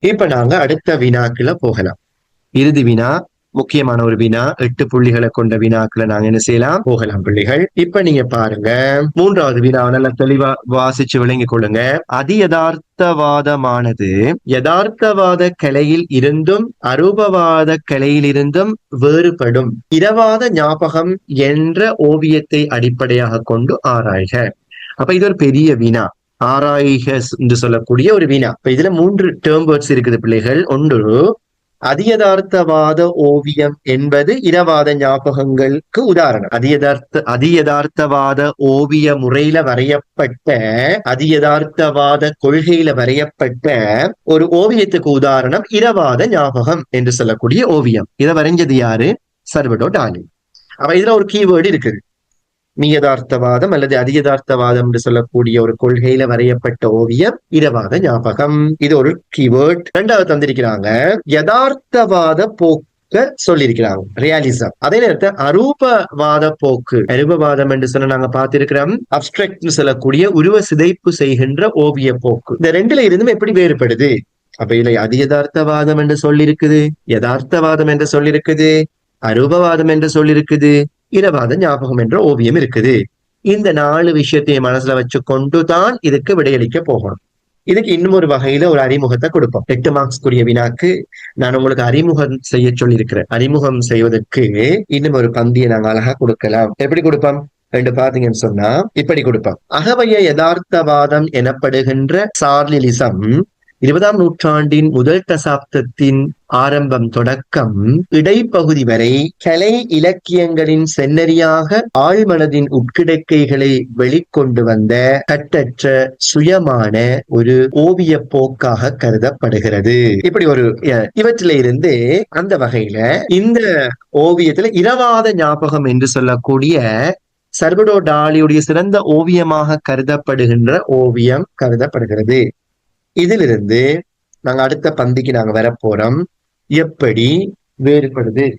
இப்ப நாங்க அடுத்த வினாக்குள்ள போகலாம். இறுதி வினா முக்கியமான ஒரு வினா எட்டு புள்ளிகளை கொண்ட வினாக்களை நாங்க என்ன செய்யலாம்? போகலாம் புள்ளிகள். இப்ப நீங்க பாருங்க. மூன்றாவது வினாவை நல்லா தெளிவா வாசிச்சு விளங்கிக் கொள்ளுங்க. அதி யதார்த்தவாதமானது. யதார்த்தவாத கலையில் இருந்தும் அரூபவாத கலையில் இருந்தும் வேறுபடும். இரவாத ஞாபகம் என்ற ஓவியத்தை அடிப்படையாக கொண்டு ஆராய்க. அப்ப இது ஒரு பெரிய வினா. ஆராய்க என்று சொல்லக்கூடிய ஒரு வினா இப்ப இதுல மூன்று டேர்ம் வேர்ட்ஸ் இருக்குது பிள்ளைகள். ஒன்று அதியதார்த்தவாத ஓவியம் என்பது இனவாத ஞாபகங்களுக்கு உதாரணம். அதியதார்த்த அதியதார்த்தவாத ஓவிய முறையில வரையப்பட்ட அதியதார்த்தவாத கொள்கையில வரையப்பட்ட ஒரு ஓவியத்துக்கு உதாரணம் இரவாத ஞாபகம் என்று சொல்லக்கூடிய ஓவியம். இதை வரைஞ்சது யாரு? சர்வடோ டாலி அப்ப இதுல ஒரு கீவேர்டு இருக்குது. நியதார்த்தவாதம் அல்லது அதியதார்த்தவாதம் என்று சொல்லக்கூடிய ஒரு கொள்கையில வரையப்பட்ட ஓவியம் இரவாத ஞாபகம். இது ஒரு கீவேர்ட் ரெண்டாவது தந்திருக்கிறாங்க யதார்த்தவாத போக்க சொல்லியிருக்கிறாங்க. ரியாலிசம் அதே நேரத்தில் அரூபவாத போக்கு. அரூபவாதம் என்று சொன்ன நாங்க பார்த்திருக்கிறோம். அப்டிரக்ட் சொல்லக்கூடிய உருவ சிதைப்பு செய்கின்ற ஓவிய போக்கு. இந்த ரெண்டுல இருந்தும் எப்படி வேறுபடுது? அப்ப இல்லை அது யதார்த்தவாதம் என்று சொல்லியிருக்குது யதார்த்தவாதம் என்று சொல்லியிருக்குது அரூபவாதம் என்று சொல்லியிருக்குது இரவாத ஞாபகம் என்ற ஓவியம் இருக்குது. இந்த நாலு விஷயத்தையும் மனசுல வச்சு கொண்டு தான் இதுக்கு விடையளிக்க போகணும். இதுக்கு இன்னும் ஒரு வகையில ஒரு அறிமுகத்தை கொடுப்போம். எட்டு மார்க்ஸ்க்குரிய வினாக்கு நான் உங்களுக்கு அறிமுகம் செய்ய சொல்லியிருக்கிறேன். அறிமுகம் செய்வதற்கு இன்னும் ஒரு பந்தியை நாங்க அழகா கொடுக்கலாம். எப்படி கொடுப்போம்? ரெண்டு பாத்தீங்கன்னு சொன்னா இப்படி கொடுப்போம். அகவய யதார்த்தவாதம் எனப்படுகின்ற சார்லிலிசம் இருபதாம் நூற்றாண்டின் முதல் தசாப்தத்தின் ஆரம்பம் தொடக்கம் இடைப்பகுதி வரை கலை இலக்கியங்களின் சென்னறியாக ஆழ்மனதின் உட்கிடக்கைகளை வெளிக்கொண்டு வந்த கட்டற்ற சுயமான ஒரு ஓவிய போக்காக கருதப்படுகிறது. இப்படி ஒரு இவற்றில இருந்து அந்த வகையில இந்த ஓவியத்துல இரவாத ஞாபகம் என்று சொல்லக்கூடிய சர்வடோ டாலியுடைய சிறந்த ஓவியமாக கருதப்படுகின்ற ஓவியம் கருதப்படுகிறது. இதிலிருந்து நாங்க அடுத்த பந்திக்கு நாங்க வரப்போறோம். எப்படி? வேறுபடுது.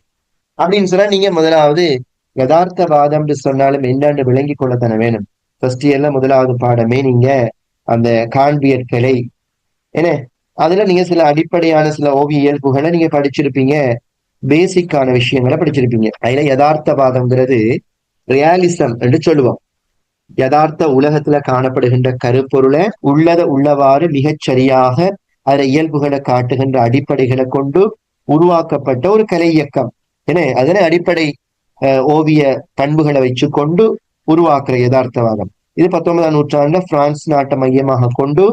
அப்படின்னு சொன்னா நீங்க முதலாவது யதார்த்தவாதம் சொன்னாலும் என்னன்னு விளங்கி கொள்ளத்தானே வேணும். ஃபர்ஸ்ட் இயர்ல முதலாவது பாடமே நீங்க அந்த காண்பியற் கலை. என்ன? அதுல நீங்க சில அடிப்படையான சில ஓவிய இயல்புகளை நீங்க படிச்சிருப்பீங்க. பேசிக்கான விஷயங்களை படிச்சிருப்பீங்க. அதுல யதார்த்தவாதம்ங்கிறது ரியாலிசம் என்று சொல்லுவோம். யதார்த்த உலகத்துல காணப்படுகின்ற கருப்பொருளை உள்ளத உள்ளவாறு மிகச் சரியாக அதர இயல்புகளை காட்டுகின்ற அடிப்படைகளை கொண்டு உருவாக்கப்பட்ட ஒரு கலை இயக்கம். ஏன்னா அதனை அடிப்படை ஓவிய பண்புகளை வச்சு கொண்டு உருவாக்குற யதார்த்தவாதம். இது பத்தொன்பதாம் நூற்றாண்டுல பிரான்ஸ் நாட்டை மையமாக கொண்டு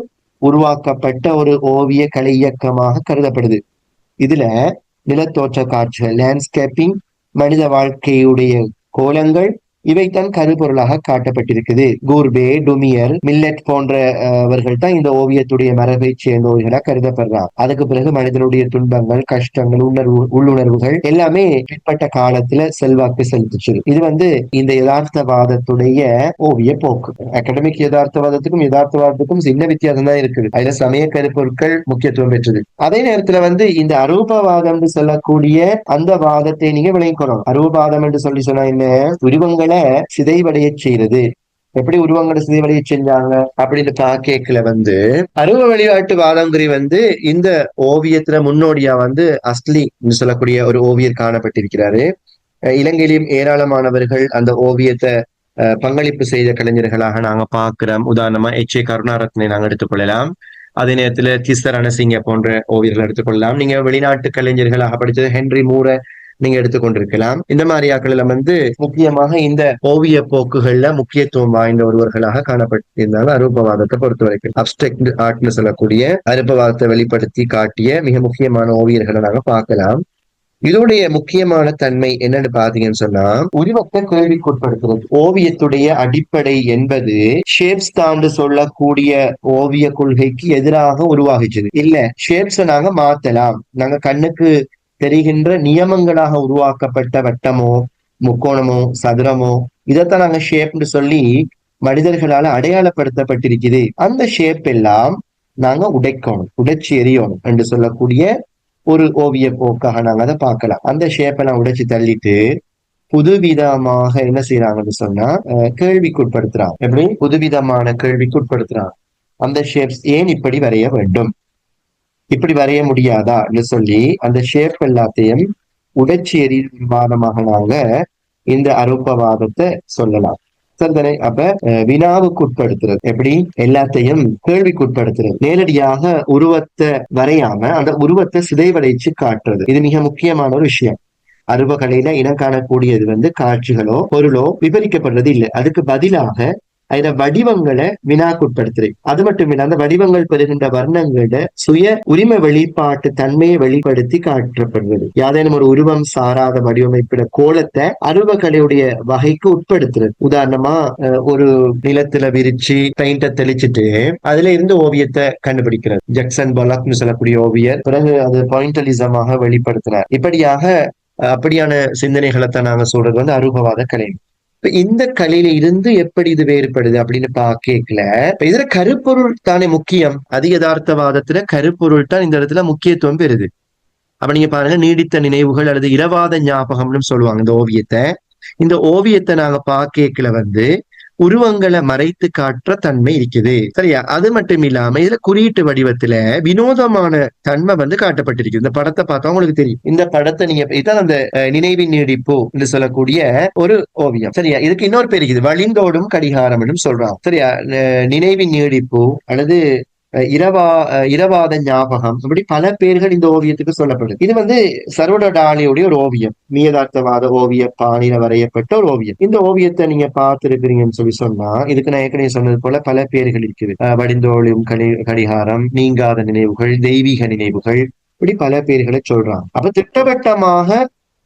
உருவாக்கப்பட்ட ஒரு ஓவிய கலை இயக்கமாக கருதப்படுது. இதுல நிலத்தோற்ற காட்சிகள் லேண்ட்ஸ்கேப்பிங் மனித வாழ்க்கையுடைய கோலங்கள் இவைத்தான் கருப்பொருளாக காட்டப்பட்டிருக்குது. கூர்பே டுமியர் மில்லட் போன்றவர்கள் தான் இந்த ஓவியத்துடைய மரபை சேர்ந்தவர்களாக கருதப்படுறாங்க அதுக்கு பிறகு மனிதனுடைய துன்பங்கள் கஷ்டங்கள் உணர்வு உள்ளுணர்வுகள் எல்லாமே பிற்பட்ட காலத்துல செல்வாக்கு செலுத்துச்சு இது வந்து இந்த யதார்த்தவாதத்துடைய ஓவிய போக்கு. அகடமிக் யதார்த்தவாதத்துக்கும் யதார்த்தவாதத்துக்கும் சின்ன வித்தியாசம் தான் இருக்குது. அதுல சமய கருப்பொருட்கள் முக்கியத்துவம் பெற்றது. அதே நேரத்துல வந்து இந்த அரூபவாதம் சொல்லக்கூடிய அந்த வாதத்தை நீங்க விளங்கிக்கணும். அரூபவாதம் என்று சொல்லி சொன்னா என்ன? உருவங்களை சிதைவடைய செய்யறது எப்படி உருவங்களை சிதைவடைய செஞ்சாங்க? அப்படின்னு பாக்கேக்கல வந்து அருவ வழிபாட்டு வாதங்குறி வந்து இந்த ஓவியத்துல முன்னோடியா வந்து அஸ்லின்னு சொல்லக்கூடிய ஒரு ஓவியர் காணப்பட்டிருக்கிறாரு. இலங்கையிலும் ஏராளமானவர்கள் அந்த ஓவியத்தை பங்களிப்பு செய்த கலைஞர்களாக நாங்க பாக்குறோம் உதாரணமா எச். ஏ. கருணாரத்னை நாங்க எடுத்துக்கொள்ளலாம் அதே நேரத்துல திஸ்தர் ரணசிங்க போன்ற ஓவியர்கள் எடுத்துக்கொள்ளலாம் நீங்க வெளிநாட்டு கலைஞர்களாக படித்தது ஹென்ரி மூர நீங்க எடுத்துக்கொண்டிருக்கலாம் இந்த மாதிரி ஆக்கள் வந்து முக்கியமாக இந்த ஓவிய போக்குகள்ல முக்கியத்துவம் வாய்ந்த ஒருவர்களாக காணப்பட்டிருந்தாங்க. அரூபவாதத்தை பொறுத்த வரைக்கும் ஆர்ட்னு சொல்லக்கூடிய அரூபவாதத்தை வெளிப்படுத்தி காட்டிய மிக முக்கியமான ஓவியர்களை நாங்க பார்க்கலாம். இதோடைய முக்கியமான தன்மை என்னன்னு பாத்தீங்கன்னு சொன்னா உருவத்தை கேள்விக்குட்படுத்துறது ஓவியத்துடைய அடிப்படை என்பது ஷேப்ஸ் தாண்டு சொல்லக்கூடிய ஓவிய கொள்கைக்கு எதிராக உருவாகிச்சது. இல்ல ஷேப்ஸ நாங்க மாத்தலாம். நாங்க கண்ணுக்கு தெரிகின்ற நியமங்களாக உருவாக்கப்பட்ட வட்டமோ முக்கோணமோ சதுரமோ இதைத்தான் நாங்க ஷேப்னு சொல்லி மனிதர்களால அடையாளப்படுத்தப்பட்டிருக்குது. அந்த ஷேப் எல்லாம் நாங்க உடைக்கணும் உடைச்சு எறியணும் என்று சொல்லக்கூடிய ஒரு ஓவிய போக்காக நாங்க அதை பார்க்கலாம். அந்த ஷேப்பை நான் உடைச்சு தள்ளிட்டு புதுவிதமாக என்ன செய்யறாங்கன்னு சொன்னா கேள்விக்குட்படுத்துறாங்க. எப்படி? புதுவிதமான கேள்விக்குட்படுத்துறாங்க. அந்த ஷேப்ஸ் ஏன் இப்படி வரைய வேண்டும்? இப்படி வரைய முடியாதா சொல்லி அந்த ஷேப் எல்லாத்தையும் உடைச்சி எறியும் விவாதமாக நாங்க இந்த அருப்பவாதத்தை சொல்லலாம். சந்தனை அப்ப வினாவுக்கு உட்படுத்துறது. எப்படி? எல்லாத்தையும் கேள்விக்கு உட்படுத்துறது. நேரடியாக உருவத்தை வரையாம அந்த உருவத்தை சிதைவடைச்சு காட்டுறது. இது மிக முக்கியமான ஒரு விஷயம். அருவகலையில இனம் காணக்கூடியது வந்து காட்சிகளோ பொருளோ விவரிக்கப்படுறது இல்லை. அதுக்கு பதிலாக அதுல வடிவங்களை வினாக்குட்படுத்துறேன். அது மட்டும் இல்லை அந்த வடிவங்கள் பெறுகின்ற வர்ணங்களோட சுய உரிமை வெளிப்பாட்டு தன்மையை வெளிப்படுத்தி காட்டப்படுகிறது. யாதேனும் ஒரு உருவம் சாராத வடிவமைப்பிட கோலத்தை அருவகலையுடைய வகைக்கு உட்படுத்துறது. உதாரணமா ஒரு நிலத்துல விரிச்சு பெயிண்ட தெளிச்சுட்டு அதுல இருந்து ஓவியத்தை கண்டுபிடிக்கிறது. ஜக்சன் பலக்னு சொல்லக்கூடிய ஓவியர் பிறகு அது பாயிண்டலிசமாக வெளிப்படுத்துறார். இப்படியாக அப்படியான சிந்தனைகளை தான் நாங்க சொல்றது வந்து அருபவாத கலை இந்த கலையில இருந்து எப்படி இது வேறுபடுது அப்படின்னு பா கேட்கல இதுல கருப்பொருள் தானே முக்கியம். அதிகதார்த்தவாதத்துல கருப்பொருள் தான் இந்த இடத்துல முக்கியத்துவம் பெறுது. அப்ப நீங்க பாருங்க நீடித்த நினைவுகள் அல்லது இரவாத ஞாபகம்னு சொல்லுவாங்க இந்த ஓவியத்தை. இந்த ஓவியத்தை நாங்க பாக்கேக்கல வந்து உருவங்களை மறைத்து காட்டுற தன்மை இருக்குது. சரியா? அது மட்டும் இல்லாம இதுல குறியீட்டு வடிவத்துல வினோதமான தன்மை வந்து காட்டப்பட்டிருக்கு. இந்த படத்தை பார்த்தா உங்களுக்கு தெரியும். இந்த படத்தை நீங்க இதான் அந்த நினைவின் நீடிப்பு என்று சொல்லக்கூடிய ஒரு ஓவியம். சரியா? இதுக்கு இன்னொரு பேர் இருக்குது. வழிந்தோடும் கடிகாரம் சொல்றான் சரியா? நினைவின் நீடிப்பு அல்லது இரவா இரவாத ஞாபகம். இப்படி பல பேர்கள் இந்த ஓவியத்துக்கு சொல்லப்படுது இது வந்து சர்வட டாலியுடைய ஒரு ஓவியம். மீதார்த்தவாத ஓவிய பாணியில வரையப்பட்ட ஒரு ஓவியம். இந்த ஓவியத்தை நீங்க பார்த்திருக்கிறீங்கன்னு சொல்லி சொன்னா இதுக்கு நான் ஏற்கனவே சொன்னது போல பல பேர்கள் இருக்குது. வடிந்தோழியும் கடி கடிகாரம் நீங்காத நினைவுகள் தெய்வீக நினைவுகள் இப்படி பல பேர்களை சொல்றாங்க. அப்ப திட்டவட்டமாக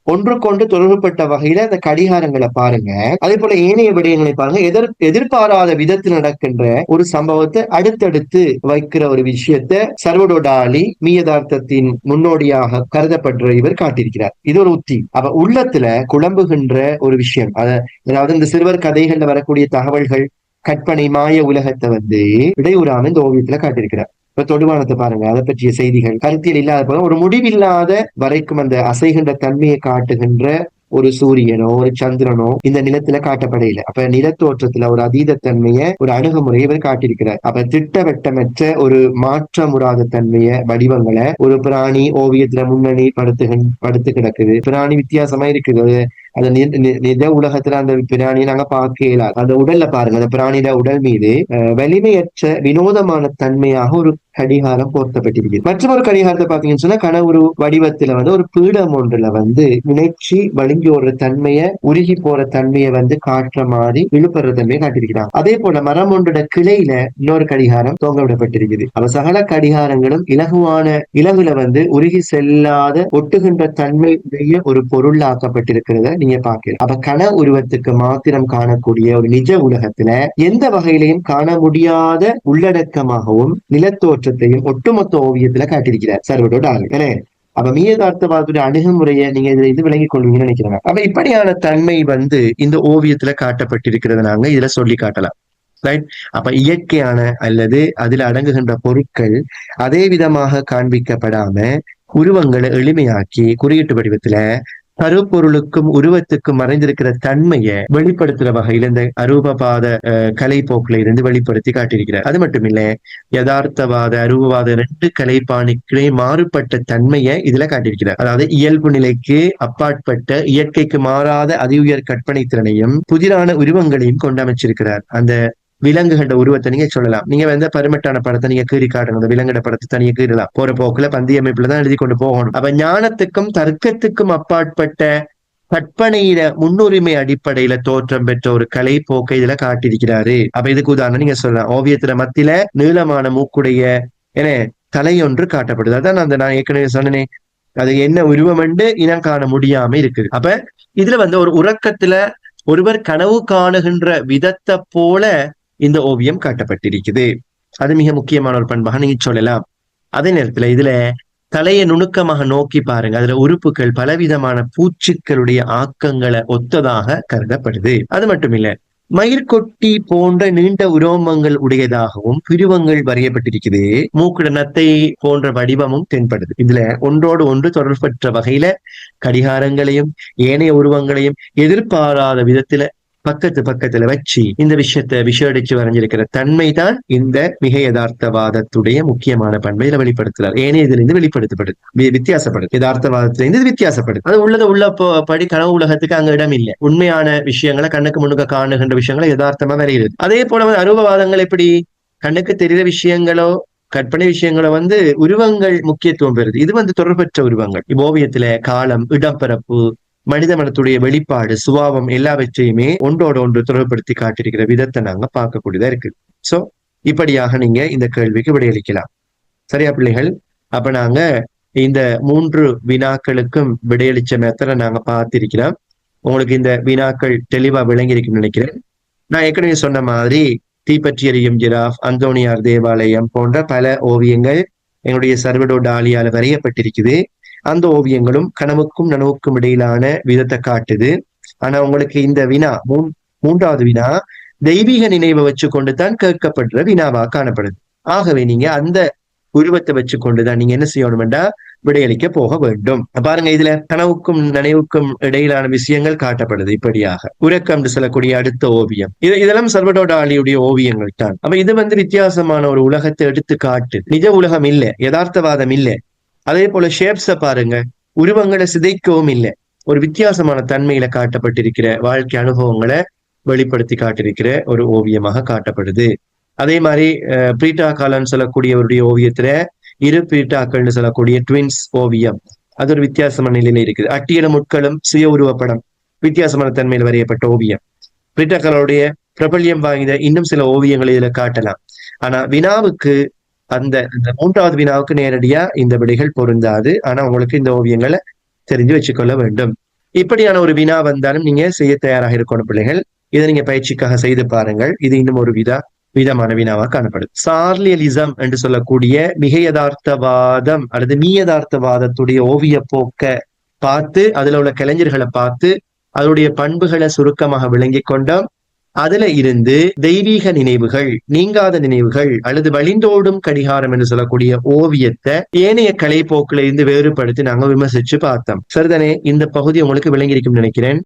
ஒன்றுக்கொண்டு தொடர்புபட்ட வகையில அந்த கடிகாரங்களை பாருங்க. அதே போல ஏனைய விடயங்களை பாருங்க. எதிர் எதிர்பாராத விதத்தில் நடக்கின்ற ஒரு சம்பவத்தை அடுத்தடுத்து வைக்கிற ஒரு விஷயத்த சர்வடோடாலி மீயதார்த்தத்தின் முன்னோடியாக கருதப்படுற இவர் காட்டியிருக்கிறார். இது ஒரு உத்தி. அப்ப உள்ளத்துல குழம்புகின்ற ஒரு விஷயம். அதாவது இந்த சிறுவர் கதைகள்ல வரக்கூடிய தகவல்கள் கற்பனை மாய உலகத்தை வந்து இடையூறாம இந்த ஓவியத்துல காட்டியிருக்கிறார். இப்ப தொடுவானத்தை பாருங்க அதை பற்றிய செய்திகள். கருத்தியல் இல்லாத போல ஒரு முடிவில்லாத வரைக்கும் அந்த அசைகின்ற தன்மையை காட்டுகின்ற ஒரு சூரியனோ ஒரு சந்திரனோ இந்த நிலத்துல காட்டப்படையில. அப்ப நிலத்தோற்றத்துல ஒரு அதீத தன்மையை ஒரு அணுகுமுறையை இவர் காட்டியிருக்கிறார். அப்ப திட்டவட்டமற்ற ஒரு மாற்றமுறாத தன்மைய வடிவங்களை ஒரு பிராணி ஓவியத்துல முன்னணி படுத்து படுத்து கிடக்குது. பிராணி வித்தியாசமா இருக்குது. அந்த நிஜ உலகத்துல அந்த பிராணியை நாங்க பார்க்கல. அந்த உடல்ல பாருங்க அந்த பிராணியோட உடல் மீது வலிமையற்ற வினோதமான தன்மையாக ஒரு கடிகாரம் போர்த்தப்பட்டிருக்கு மற்றொரு கடிகாரத்தை பாத்தீங்கன்னு சொன்னா கனவுரு வடிவத்துல வந்து ஒரு பீடம் ஒன்றுல வந்து இணைச்சி வலிங்கி ஒரு தன்மையை உருகி போற தன்மையை வந்து காட்டுற மாதிரி விழுப்புற தன்மையை காட்டியிருக்கிறாங்க. அதே போல மரம் ஒன்றோட கிளையில இன்னொரு கடிகாரம் தொங்க விடப்பட்டிருக்குது அவ சகல கடிகாரங்களும் இலகுவான இலகுல வந்து உருகி செல்லாத ஒட்டுகின்ற தன்மையுடைய ஒரு பொருளாக்கப்பட்டிருக்கிறத நீங்க பாக்கலாம் அப்ப கன உருவத்துக்கு மாத்திரம் காணக்கூடிய ஒரு நிஜ உலகத்துல எந்த வகையிலையும் காண முடியாத உள்ளடக்கமாகவும் நிலத்தோற்றத்தையும் ஒட்டுமொத்த ஓவியத்துல காட்டியிருக்கிறார் சர்வடோட ஆளு அப்ப மீயதார்த்தவாதத்துடைய அணுகுமுறையை நீங்க இதுல இது விளங்கி கொள்வீங்கன்னு நினைக்கிறாங்க அப்ப இப்படியான தன்மை வந்து இந்த ஓவியத்துல காட்டப்பட்டிருக்கிறது நாங்க இதுல சொல்லி காட்டலாம். ரைட் அப்ப இயற்கையான அல்லது அதுல அடங்குகின்ற பொருட்கள் அதே விதமாக காண்பிக்கப்படாம உருவங்களை எளிமையாக்கி குறியீட்டு வடிவத்துல கருப்பொருளுக்கும் உருவத்துக்கும் மறைந்திருக்கிற தன்மையை வெளிப்படுத்துற வகையில் இந்த அரூபவாத கலை போக்குல இருந்து வெளிப்படுத்தி காட்டியிருக்கிறார். அது மட்டும் இல்ல யதார்த்தவாத அரூபவாத ரெண்டு கலைப்பாணிகளே மாறுபட்ட தன்மையை இதுல காட்டியிருக்கிறார். அதாவது இயல்பு நிலைக்கு அப்பாற்பட்ட இயற்கைக்கு மாறாத அதி உயர் கற்பனை திறனையும் புதிரான உருவங்களையும் கொண்டு அமைச்சிருக்கிறார். அந்த விலங்குகளோட உருவத்தை நீங்க சொல்லலாம். நீங்க வந்து பருமட்டான படத்தை நீங்க கீறி காட்டணும். அந்த விலங்குட படத்தை தனியாக கீறலாம். போற போக்குல பந்திய அமைப்புல தான் எழுதி கொண்டு போகணும். அப்ப ஞானத்துக்கும் தர்க்கத்துக்கும் அப்பாற்பட்ட கற்பனையில முன்னுரிமை அடிப்படையில தோற்றம் பெற்ற ஒரு கலை போக்கை இதுல காட்டியிருக்கிறாரு. அப்ப இதுக்கு உதாரணம் நீங்க சொல்லலாம். ஓவியத்துல மத்தியில நீளமான மூக்குடைய என தலையொன்று காட்டப்படுது. அதான் அந்த நான் ஏற்கனவே சொன்னேனே. அது என்ன உருவம் என்று இனம் காண முடியாம இருக்குது. அப்ப இதுல வந்து ஒரு உறக்கத்துல ஒருவர் கனவு காணுகின்ற விதத்தை போல இந்த ஓவியம் காட்டப்பட்டிருக்குது. அது மிக முக்கியமான ஒரு பண்பாக நீங்க சொல்லலாம். அதே நேரத்துல இதுல தலையை நுணுக்கமாக நோக்கி பாருங்க. அதுல உறுப்புகள் பலவிதமான பூச்சிக்களுடைய ஆக்கங்களை ஒத்ததாக கருதப்படுது. அது மட்டும் இல்ல மயிர்கொட்டி போன்ற நீண்ட உரோமங்கள் உடையதாகவும் பிரிவங்கள் வரையப்பட்டிருக்குது. மூக்குட நத்தை போன்ற வடிவமும் தென்படுது. இதுல ஒன்றோடு ஒன்று தொடர்பற்ற வகையில கடிகாரங்களையும் ஏனைய உருவங்களையும் எதிர்பாராத விதத்துல பக்கத்து பக்கத்துல வச்சு இந்த விஷயத்தை விஷயடிச்சு வரைஞ்சிருக்கிற தன்மை தான் இந்த மிக யதார்த்தவாதத்துடைய முக்கியமான பண்பை இதுல வெளிப்படுத்துறார். ஏனே இதுல இருந்து வெளிப்படுத்தப்படுது வித்தியாசப்படுது. யதார்த்தவாதத்துல இருந்து இது வித்தியாசப்படுது. அது உள்ளத உள்ள படி கனவு உலகத்துக்கு அங்க இடம் இல்லை. உண்மையான விஷயங்களை கண்ணுக்கு முன்னுக்கு காணுகின்ற விஷயங்களை யதார்த்தமா வரைகிறது. அதே போல அனுபவவாதங்கள் எப்படி? கண்ணுக்கு தெரிகிற விஷயங்களோ கற்பனை விஷயங்களோ வந்து உருவங்கள் முக்கியத்துவம் பெறுது. இது வந்து தொடர்பற்ற உருவங்கள். ஓவியத்துல காலம் இடம்பரப்பு மனித மனத்துடைய வெளிப்பாடு சுபாவம் எல்லாவற்றையுமே ஒன்றோட ஒன்று தொடர்படுத்தி காட்டியிருக்கிற விதத்தை நாங்க பார்க்கக்கூடியதா இருக்கு. சோ இப்படியாக நீங்க இந்த கேள்விக்கு விடையளிக்கலாம். சரியா பிள்ளைகள்? அப்ப நாங்க இந்த மூன்று வினாக்களுக்கும் விடையளிச்ச மெத்தட நாங்க பார்த்திருக்கிறோம். உங்களுக்கு இந்த வினாக்கள் தெளிவா விளங்கியிருக்குன்னு நினைக்கிறேன். நான் ஏற்கனவே சொன்ன மாதிரி தீப்பற்றி எரியும் ஜிராஃப் அந்தோனியார் தேவாலயம் போன்ற பல ஓவியங்கள் எங்களுடைய சர்வடோ டாலியால வரையப்பட்டிருக்குது. அந்த ஓவியங்களும் கனவுக்கும் நனவுக்கும் இடையிலான விதத்தை காட்டுது. ஆனா உங்களுக்கு இந்த வினா மூன் மூன்றாவது வினா தெய்வீக நினைவை வச்சு கொண்டு தான் கேட்கப்படுற வினாவா காணப்படுது. ஆகவே நீங்க அந்த உருவத்தை வச்சு கொண்டுதான் நீங்க என்ன செய்யணும்டா விடையளிக்க போக வேண்டும். பாருங்க இதுல கனவுக்கும் நினைவுக்கும் இடையிலான விஷயங்கள் காட்டப்படுது இப்படியாக. உறக்கம் சொல்லக்கூடிய அடுத்த ஓவியம். இது இதெல்லாம் சர்வடோட ஆலியுடைய ஓவியங்கள் தான். அப்ப இது வந்து வித்தியாசமான ஒரு உலகத்தை எடுத்து காட்டு நிஜ உலகம் இல்ல யதார்த்தவாதம் இல்லை. அதே போல ஷேப்ஸ பாருங்க. உருவங்களை சிதைக்கவும் இல்லை. ஒரு வித்தியாசமான தன்மையில காட்டப்பட்டிருக்கிற வாழ்க்கை அனுபவங்களை வெளிப்படுத்தி காட்டிருக்கிற ஒரு ஓவியமாக காட்டப்படுது. அதே மாதிரி பிரீட்டா காலன் சொல்லக்கூடியவருடைய ஓவியத்துல இரு பிரீட்டாக்கள்னு சொல்லக்கூடிய ட்வின்ஸ் ஓவியம். அது ஒரு வித்தியாசமான நிலையில இருக்குது. அட்டியிட முட்களும் சுய உருவப்படம் வித்தியாசமான தன்மையில் வரையப்பட்ட ஓவியம். பிரீட்டா பிரபல்யம் வாய்ந்த இன்னும் சில ஓவியங்களை இதுல காட்டலாம். ஆனா வினாவுக்கு அந்த இந்த மூன்றாவது வினாவுக்கு நேரடியா இந்த விடைகள் பொருந்தாது. ஆனா உங்களுக்கு இந்த ஓவியங்களை தெரிஞ்சு வச்சுக்கொள்ள வேண்டும். இப்படியான ஒரு வினா வந்தாலும் நீங்க செய்ய தயாராக இருக்கணும் பிள்ளைகள். இதை நீங்க பயிற்சிக்காக செய்து பாருங்கள். இது இன்னும் ஒரு விதா விதமான வினாவா காணப்படும். சார்லியலிசம் என்று சொல்லக்கூடிய மிக யதார்த்தவாதம் அல்லது மீ யதார்த்தவாதத்துடைய ஓவிய போக்க பார்த்து அதுல உள்ள கலைஞர்களை பார்த்து அதனுடைய பண்புகளை சுருக்கமாக விளங்கி கொண்டோம். அதுல இருந்து தெய்வீக நினைவுகள் நீங்காத நினைவுகள் அல்லது வழிந்தோடும் கடிகாரம் என்று சொல்லக்கூடிய ஓவியத்தை ஏனைய கலை இருந்து வேறுபடுத்தி நாங்க விமர்சிச்சு பார்த்தோம். சரிதானே? இந்த பகுதி உங்களுக்கு விளங்கியிருக்கும் நினைக்கிறேன்.